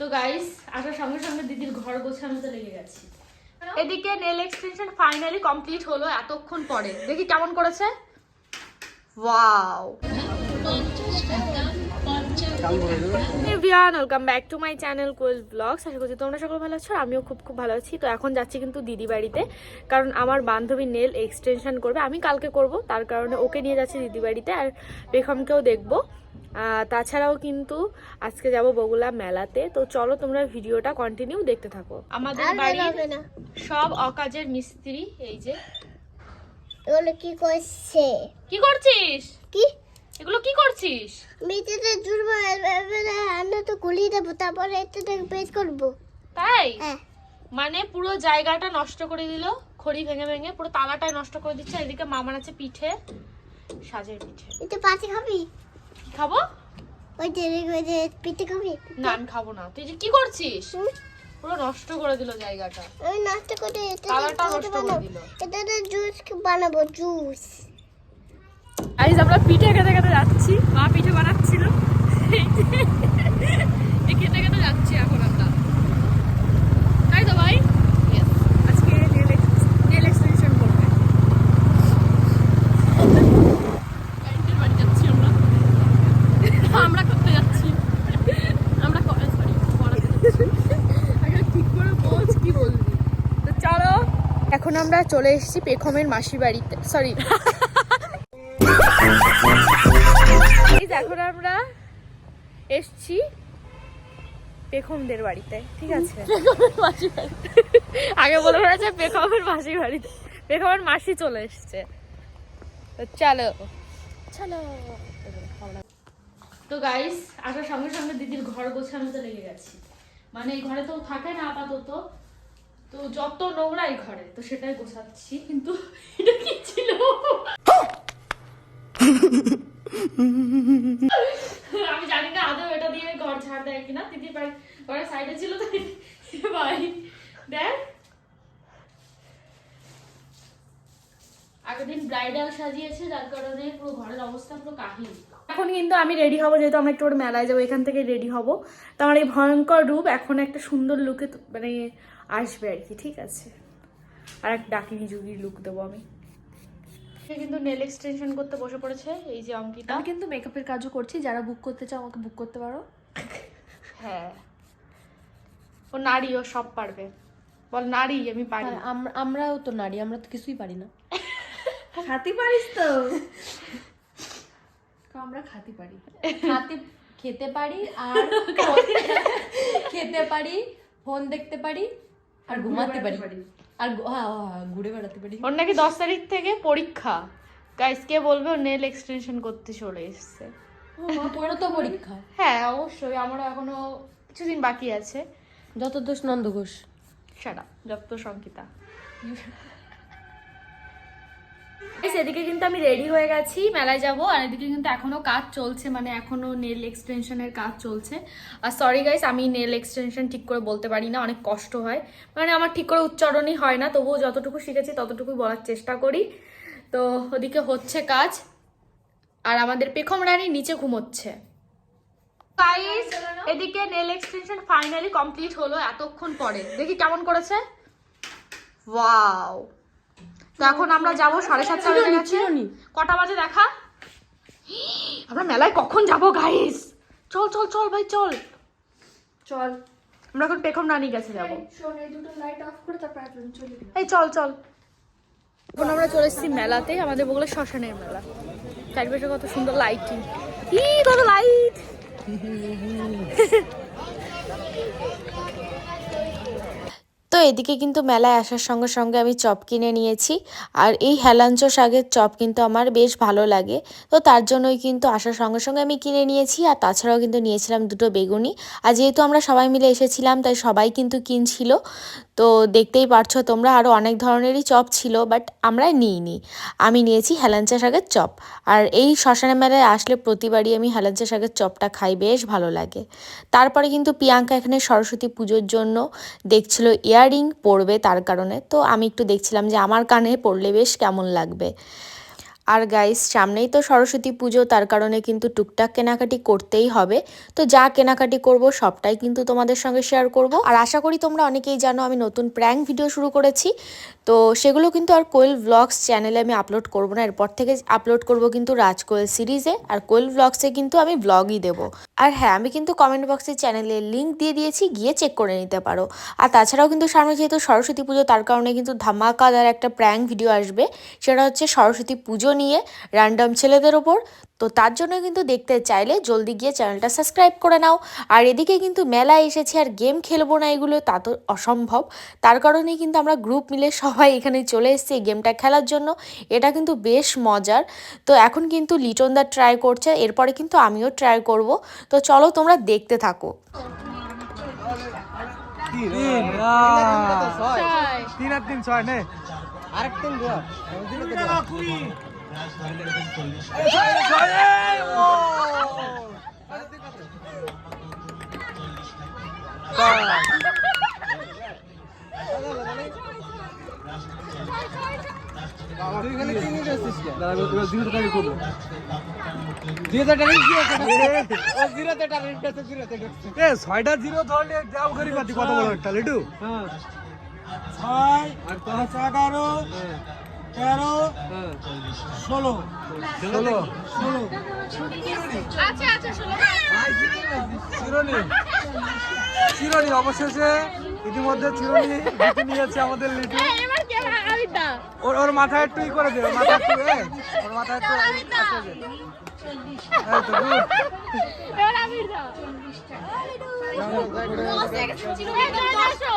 তো গাইস আসার সঙ্গে সঙ্গে দিদির ঘর গোছানোতে লেগে গেছি। এদিকে নেল এক্সটেনশন ফাইনালি কমপ্লিট হলো এতক্ষণ পরে। দেখি কেমন করেছে? Wow welcome back to my channel Koel তোমরা সকলে ভালো আছো, আমিও খুব খুব ভালো আছি। তো এখন যাচ্ছি কিন্তু দিদি বাড়িতে, কারণ আমার বান্ধবী নেল এক্সটেনশন করবে। আমি কালকে করব, তার কারণে ওকে নিয়ে যাচ্ছি দিদি বাড়িতে, আর বেগমকেও দেখব। তাছাড়াও কিন্তু আজকে যাব বগুলা মেলাতে। তো চলো তোমরা ভিডিওটা কন্টিনিউ দেখতে থাকো। আমাদের বাড়ির না। সব অকাজের মিস্ত্রি এই যে। এগুলো কি করছে? কি করছিস? কি? এগুলো কি করছিস? মেয়েদের জুড়বো আমরা তো গুলি দেবো তারপরে এটা বেজ করব। তাই? হ্যাঁ। মানে পুরো জায়গাটা নষ্ট করে দিল খড়ি ভেঙে ভেঙে পুরো তালাটাই নষ্ট করে দিচ্ছে এদিকে মামার আছে পিঠে সাজের পিঠে। এটা পাতি খাবি? খাব? ওই যে ওই যে পিঠে খাবি? না আমি খাব না। তুই যে কি করছিস? পুরো নষ্ট করে দিল জায়গাটা। আমি নষ্ট করে এটা কালারটা নষ্ট করে বানাবো। দিল। এটা জুস বানাবো জুস। আজ আমরা পিঠে খেতে খেতে যাচ্ছি। মা পিঠে বানাচ্ছিল। এই যে, এই খেতে খেতে যাচ্ছি এখন আমরা তাই তো ভাই আজকে নেল এক্সটেনশন করবে বাইকের বাড়ি যাচ্ছি আমরা আমরা করতে যাচ্ছি আমরা সরি আগে ঠিক করে বল কি বলবি তো চলো এখন আমরা চলে এসেছি পেখমের মাসি বাড়িতে। সরি এখন আমরা এসছি পেখমদের বাড়িতে ঠিক আছে? আগে বলে ফেলেছে পেখমের মাসি বাড়িতে। পেখমের মাসি চলে এসছে। চলো। চলো। তো গাইস আসার সঙ্গে সঙ্গে দিদির ঘর গোছানোতে লেগে গেছি। মানে এই ঘরে তো থাকে না আপাতত। তো যত নোংরা এই ঘরে, তো সেটাই গোছাচ্ছি, কিন্তু এটা কি ছিল? আমি জানি না আদৌ এটা দিয়ে ঘর ছাড় দেয় কিনা দিদির বাড়ি ঘরের সাইডে ছিল তো ভাই, দেখ। আগের দিন ব্রাইডাল সাজিয়েছে, যার কারণে পুরো ঘরের অবস্থা, পুরো কাহিল এখন কিন্তু আমি রেডি হব, যেহেতু আমরা একটু ওর মেলায় যাব, এখান থেকে রেডি হব। তো আমার এই ভয়ঙ্কর রূপ, এখন একটা সুন্দর লুকে মানে আসবে আর কি ঠিক আছে। আর এক ডাকিনি যুগির লুক দেবো আমি। সে কিন্তু নেল এক্সটেনশন করতে বসে পড়েছে এই যে অঙ্কিতা। আমি কিন্তু মেকআপের কাজও করছি যারা বুক করতে চাও আমাকে বুক করতে পারো। হ্যাঁ। ও নারী ও সব পারবে। বল নারী আমি পারি আর আমরাও তো নারী আমরা তো কিছুই পারি না। খাতি পারিস তো? আমরা খাতি পারি। খাতি খেতে পারি আর খেতে পারি ফোন দেখতে পারি আর ঘুমাতে পারি। আর হ্যাঁ হ্যাঁ, হ্যাঁ, ঘুরে বেড়াতে পারি। ওর নাকি দশ তারিখ থেকে পরীক্ষা। গাইস কে বলবে? ও নেল এক্সটেনশন করতে চলে এসছে। তোরও তো পরীক্ষা। হ্যাঁ অবশ্যই। আমারও এখনও কিছুদিন বাকি আছে। যত দোষ নন্দ ঘোষ সারা যত সংকিতা। এদিকে কিন্তু আমি রেডি হয়ে গেছি মেলায় যাব। আর এদিকে কিন্তু এখনও কাজ চলছে মানে এখনও নেল এক্সটেনশনের কাজ চলছে। আর সরি গাইস আমি নেল এক্সটেনশন ঠিক করে বলতে পারি না অনেক কষ্ট হয়। মানে আমার ঠিক করে উচ্চারণই হয় না তবুও যতটুকু শিখেছি ততটুকুই বলার চেষ্টা করি। তো ওদিকে হচ্ছে কাজ। আর আমাদের পেখম রানী নিচে ঘুমোচ্ছে। গাইস এদিকে নেল এক্সটেনশন ফাইনালি কমপ্লিট হলো এতক্ষণ পরে। দেখি কেমন করেছে। ওয়াও তো এখন আমরা যাব সাড়ে সাতটা বেজে গেছে। কটা বাজে দেখা? আমরা মেলায় কখন যাব গাইস চল চল চল ভাই চল। চল। আমরা এখন পেখম রানী গেছে যাব। এই চলে চল এখন আমরা চলে এসেছি মেলাতে আমাদের বগলে শ্মশানের মেলা। চারিপাশে কত সুন্দর লাইটিং ই কত লাইট এদিকে কিন্তু মেলায় আসার সঙ্গে সঙ্গে আমি চপ কিনে নিয়েছি। আর এই হেলাঞ্চ শাকের চপ কিন্তু আমার বেশ ভালো লাগে। তো তার জন্যই কিন্তু আসার সঙ্গে সঙ্গে আমি কিনে নিয়েছি। আর তাছাড়াও কিন্তু নিয়েছিলাম দুটো বেগুনি। আর যেহেতু আমরা সবাই মিলে এসেছিলাম, তাই সবাই কিন্তু কিনছিল। তো দেখতেই পারছ তোমরা আরও অনেক ধরনেরই চপ ছিল, বাট আমরা নিইনি। আমি নিয়েছি হেলাঞ্চা শাকের চপ। আর এই শ্মশানে মেলায় আসলে প্রতিবারই আমি হেলাঞ্চা শাকের চপটা খাই, বেশ ভালো লাগে। তারপরে কিন্তু প্রিয়াঙ্কা এখানে সরস্বতী পুজোর জন্য দেখছিল ইয়াররিং পরবে তার কারণে। তো আমি একটু দেখছিলাম যে আমার কানে পরলে বেশ কেমন লাগবে। আর গাইস সামনেই তো সরস্বতী পুজো, তার কারণে কিন্তু টুকটাক কেনাকাটি করতেই হবে। তো যা কেনাকাটি করব, সবটাই কিন্তু তোমাদের সঙ্গে শেয়ার করব। আর আশা করি তোমরা অনেকেই জানো, আমি নতুন প্র্যাঙ্ক ভিডিও শুরু করেছি। তো সেগুলো কিন্তু আর কোয়েল ভ্লগস চ্যানেলে আমি আপলোড করব না, এরপর থেকে আপলোড করব কিন্তু রাজ কোয়েল সিরিজে আর কোয়েল ভ্লগসে কিন্তু আমি ব্লগই দেবো। আর হ্যাঁ আমি কিন্তু কমেন্ট বক্সে চ্যানেলের লিঙ্ক দিয়ে দিয়েছি, গিয়ে চেক করে নিতে পারো। আর তাছাড়াও কিন্তু সামনে যেহেতু সরস্বতী পুজো, তার কারণে কিন্তু ধামাকাদার একটা প্র্যাঙ্ক ভিডিও আসবে। সেটা হচ্ছে সরস্বতী পুজো নিয়ে র্যান্ডম ছেলেদের ওপর। তো তার জন্য কিন্তু দেখতে চাইলে জলদি গিয়ে চ্যানেলটা সাবস্ক্রাইব করে নাও। আর এদিকে কিন্তু মেলায় এসেছি আর গেম খেলব না এগুলো তা তো অসম্ভব। তার কারণেই কিন্তু আমরা গ্রুপ মিলে সবাই এখানে চলে এসেছি এই গেমটা খেলার জন্য। এটা কিন্তু বেশ মজার। তো এখন কিন্তু লিটন দা ট্রাই করছে এরপরে কিন্তু আমিও ট্রাই করব। তো চলো তোমরা দেখতে থাকো। তিন তিন আর তিন ছয় নে। এ ছয়টা জিরো ধরলে যাও পাতি কত বড় একটা লিটু? ছয় আর পাঁচ এগারো। তেরো ষোলো। ষোলো। ষোলো। চিরনি। চিরনি অবশেষে ইতিমধ্যে চিরনি জিতে নিয়েছে আমাদের লিটু। ওর ওর মাথায় একটু ই করে দে ওর মাথায় একটু ওর মাথায় একটু তো good।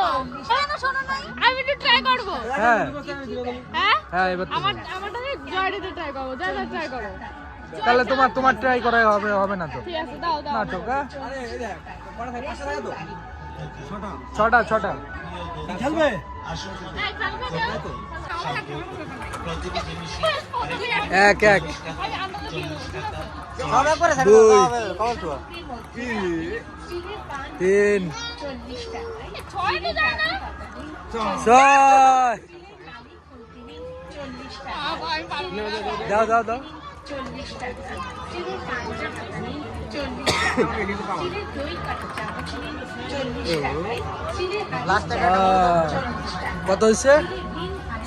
আমি একটু ট্রাই করব। হ্যাঁ। হ্যাঁ? হ্যাঁ এবার আমার আমারটা জয়ডিতে ট্রাই করব যা যা ট্রাই করো। তাহলে তোমার তোমার ট্রাই করা হবে হবে না তো? ঠিক আছে দাও দাও নাটক হ্যাঁ? ছটা। ছটা খেলবে? এক এক। দুই। তিন। ছয় দাও দাও দাও। কত হয়েছে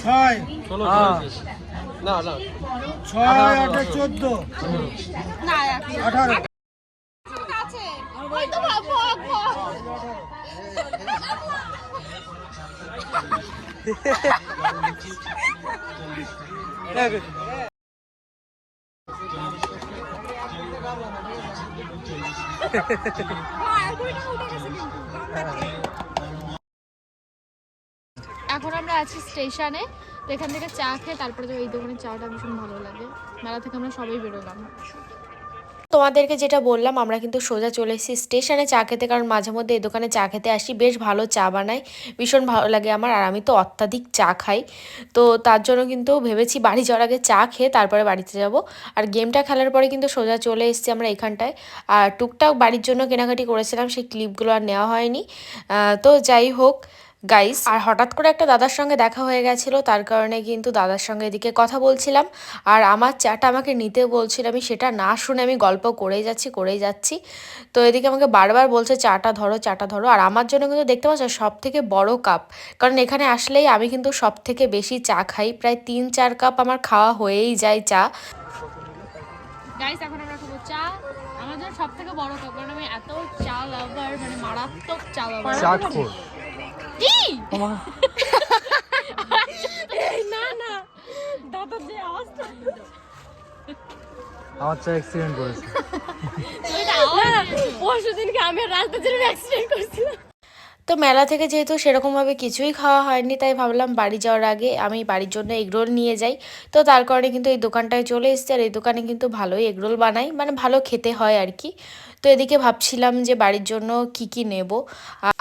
ছয়। না না। ছয় আটে চোদ্দ। আঠারো। এখন আমরা আছি স্টেশনে এখান থেকে চা খেয়ে তারপরে এই দোকানের চাটা ভীষণ ভালো লাগে। মেলা থেকে আমরা সবাই বেরোলাম। তোমাদেরকে যেটা বললাম, আমরা কিন্তু সোজা চলে এসেছি স্টেশনে চা খেতে, কারণ মাঝে মধ্যে এই দোকানে চা খেতে আসি। বেশ ভালো চা বানাই, ভীষণ ভালো লাগে আমার, আর আমি তো অত্যাধিক চা খাই। তো তার জন্য কিন্তু ভেবেছি বাড়ি যাওয়ার আগে চা খেয়ে তারপরে বাড়িতে যাব। আর গেমটা খেলার পরে কিন্তু সোজা চলে এসেছি আমরা এখানটায়। আর টুকটাক বাড়ির জন্য কেনাকাটি করেছিলাম, সেই ক্লিপগুলো আর নেওয়া হয়নি। তো যাই হোক গাইস আর হঠাৎ করে একটা দাদার সঙ্গে দেখা হয়ে গেছিল তার কারণে কিন্তু দাদার সঙ্গে এদিকে কথা বলছিলাম। আর আমার চাটা আমাকে নিতে বলছিল আমি সেটা না শুনে আমি গল্প করেই যাচ্ছি করেই যাচ্ছি। তো এদিকে আমাকে বারবার বলছে চাটা ধরো চাটা ধরো। আর আমার জন্য কিন্তু দেখতে পাচ্ছ সব থেকে বড় কাপ কারণ এখানে আসলেই আমি কিন্তু সব থেকে বেশি চা খাই। প্রায় তিন চার কাপ আমার খাওয়া হয়েই যায় চা। গাইস এখন আমরা খাব চা। আমার জন্য সব থেকে বড় কাপ কারণ আমি এত চা লাভার মানে মারাত্মক চা লাভার না যে আমার চা অ্যাক্সিডেন্ট করেছে। পরশু দিনকে আমি রাস্তা ছেড়ে অ্যাক্সিডেন্ট করছিলাম। তো মেলা থেকে যেহেতু সেরকমভাবে কিছুই খাওয়া হয়নি, তাই ভাবলাম বাড়ি যাওয়ার আগে আমি বাড়ির জন্য এগরোল নিয়ে যাই। তো তার কারণে কিন্তু এই দোকানটায় চলে এসেছি আর এই দোকানে কিন্তু ভালোই এগরোল বানাই মানে ভালো খেতে হয় আর কি। তো এদিকে ভাবছিলাম যে বাড়ির জন্য কি কি নেব।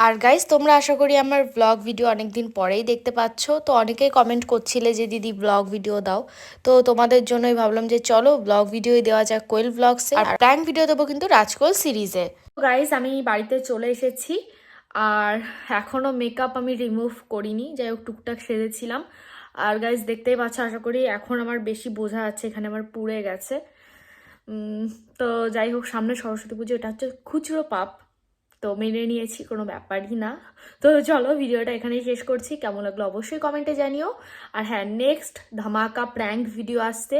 আর গাইস তোমরা আশা করি আমার ব্লগ ভিডিও অনেক দিন পরেই দেখতে পাচ্ছ। তো অনেকেই কমেন্ট করছিলে যে, দিদি ব্লগ ভিডিও দাও। তো তোমাদের জন্যই ভাবলাম যে, চলো ব্লগ ভিডিওই দেওয়া যাক কোয়েল ব্লগসে আর প্র্যাঙ্ক ভিডিও দেবো কিন্তু রাজকোল সিরিজে। গাইস আমি বাড়িতে চলে এসেছি। আর এখনও মেকআপ আমি রিমুভ করিনি, যাই হোক টুকটাক সেরেছিলাম। আর গাইজ দেখতেই পাচ্ছ, আশা করি এখন আমার বেশি বোঝা যাচ্ছে, এখানে আমার পুড়ে গেছে। তো যাই হোক, সামনে সরস্বতী পুজো, এটা হচ্ছে খুচরো পাপ। তো মেনে নিয়েছি, কোনো ব্যাপারই না। তো চলো, ভিডিওটা এখানেই শেষ করছি। কেমন লাগল অবশ্যই কমেন্টে জানিও। আর হ্যাঁ নেক্সট ধামাকা প্র্যাঙ্ক ভিডিও আসতে,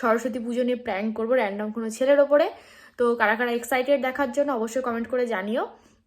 সরস্বতী পুজো নিয়ে প্র্যাঙ্ক করব র্যান্ডম কোনো ছেলের ওপরে। তো কারা কারা এক্সাইটেড দেখার জন্য, অবশ্যই কমেন্ট করে জানিও।